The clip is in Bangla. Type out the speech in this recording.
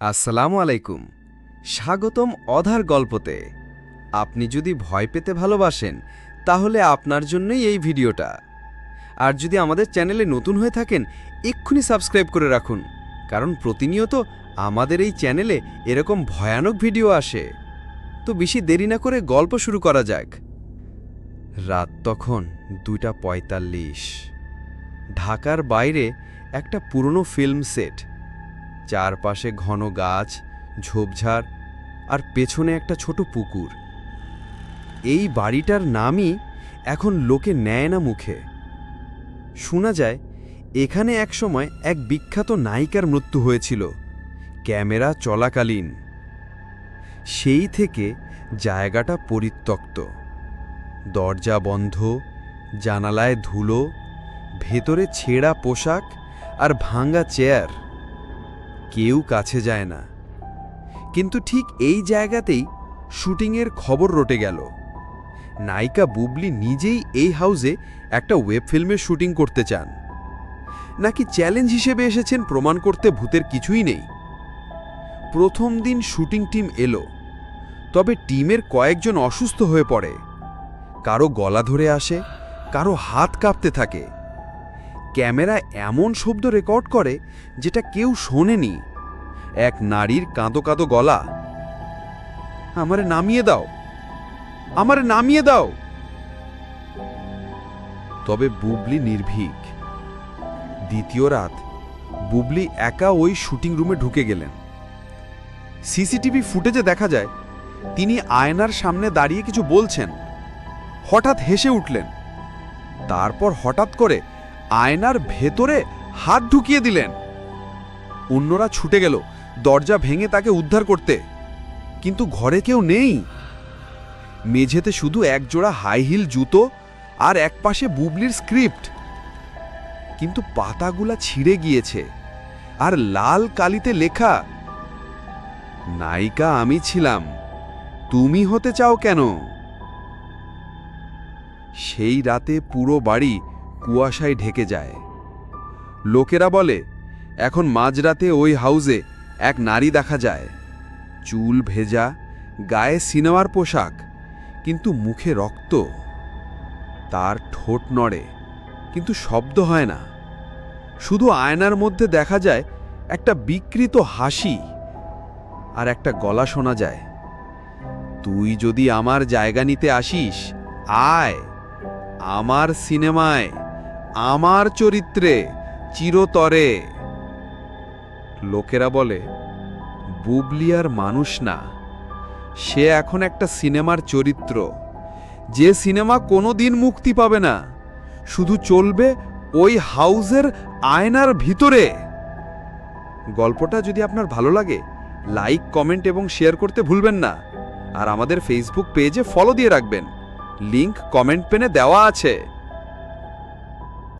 আসসালামু আলাইকুম। স্বাগতম অধার গল্পতে। আপনি যদি ভয় পেতে ভালোবাসেন, তাহলে আপনার জন্যই এই ভিডিওটা। আর যদি আমাদের চ্যানেলে নতুন হয়ে থাকেন, এক্ষুনি সাবস্ক্রাইব করে রাখুন। কারণ প্রতিনিয়ত আমাদের এই চ্যানেলে এরকম ভয়ানক ভিডিও আসে। তো বেশি দেরি না করে গল্প শুরু করা যাক। রাত তখন দুইটা পঁয়তাল্লিশ। ঢাকার বাইরে একটা পুরনো ফিল্ম সেট চারপাশে ঘন গাছ, ঝোপঝাড় আর পেছনে একটা ছোট পুকুর। এই বাড়িটার নামই এখন লোকে নেয় না মুখে। শোনা যায়, এখানে একসময় এক বিখ্যাত নায়িকার মৃত্যু হয়েছিল, ক্যামেরা চলাকালীন। সেই থেকে জায়গাটা পরিত্যক্ত। দরজা বন্ধ, জানালায় ধুলো, ভেতরে ছেঁড়া পোশাক আর ভাঙা চেয়ার। কেউ কাছে যায় না। কিন্তু ঠিক এই জায়গাতেই শুটিংয়ের খবর রটে গেল। নায়িকা বুবলি নিজেই এই হাউসে একটা ওয়েব ফিল্মের শুটিং করতে চান। নাকি চ্যালেঞ্জ হিসেবে এসেছেন প্রমাণ করতে ভূতের কিছুই নেই। প্রথম দিন শুটিং টিম এলো। তবে টিমের কয়েকজন অসুস্থ হয়ে পড়ে। কারও গলা ধরে আসে, কারও হাত কাঁপতে থাকে। ক্যামেরা এমন শব্দ রেকর্ড করে যেটা কেউ শোনেনি। এক নারীর কাঁদো কাঁদো গলা। আমারে নামিয়ে দাও। আমারে নামিয়ে দাও। তবে বুবলি নির্ভীক। দ্বিতীয় রাত, বুবলি একা ওই শুটিং রুমে ঢুকে গেলেন। সিসিটিভি ফুটেজে দেখা যায়, তিনি আয়নার সামনে দাঁড়িয়ে কিছু বলছেন। হঠাৎ হেসে উঠলেন। তারপর হঠাৎ করে আয়নার ভেতরে হাত ঢুকিয়ে দিলেন। অন্যরা ছুটে গেল, দরজা ভেঙে তাকে উদ্ধার করতে। কিন্তু ঘরে কেউ নেই। মেঝেতে শুধু একজোড়া হাই হিল জুতো আর একপাশে বুবলির স্ক্রিপ্ট। কিন্তু পাতাগুলা ছিঁড়ে গিয়েছে আর লাল কালিতে লেখা, নায়িকা আমি ছিলাম, তুমি হতে চাও কেন? সেই রাতে পুরো বাড়ি কুয়াশায় ঢেকে যায়। লোকেরা বলে, এখন মাঝরাতে ওই হাউসে এক নারী দেখা যায়। চুল ভেজা, গায়ে সিনেমার পোশাক, কিন্তু মুখে রক্ত। তার ঠোঁট নড়ে, কিন্তু শব্দ হয় না। শুধু আয়নার মধ্যে দেখা যায় একটা বিকৃত হাসি আর একটা গলা শোনা যায়। তুই যদি আমার জায়গা নিতে আসিস, আয়, আমার সিনেমায় আমার চরিত্রে চিরতরে। লোকেরা বলে বুবলিয়ার মানুষ না। সে এখন একটা সিনেমার চরিত্র। যে সিনেমা কোনো দিন মুক্তি পাবে না। শুধু চলবে ওই হাউজের আয়নার ভিতরে। গল্পটা যদি আপনার ভালো লাগে, লাইক, কমেন্ট এবং শেয়ার করতে ভুলবেন না। আর আমাদের ফেসবুক পেজে ফলো দিয়ে রাখবেন। লিংক কমেন্ট পেনে দেওয়া আছে।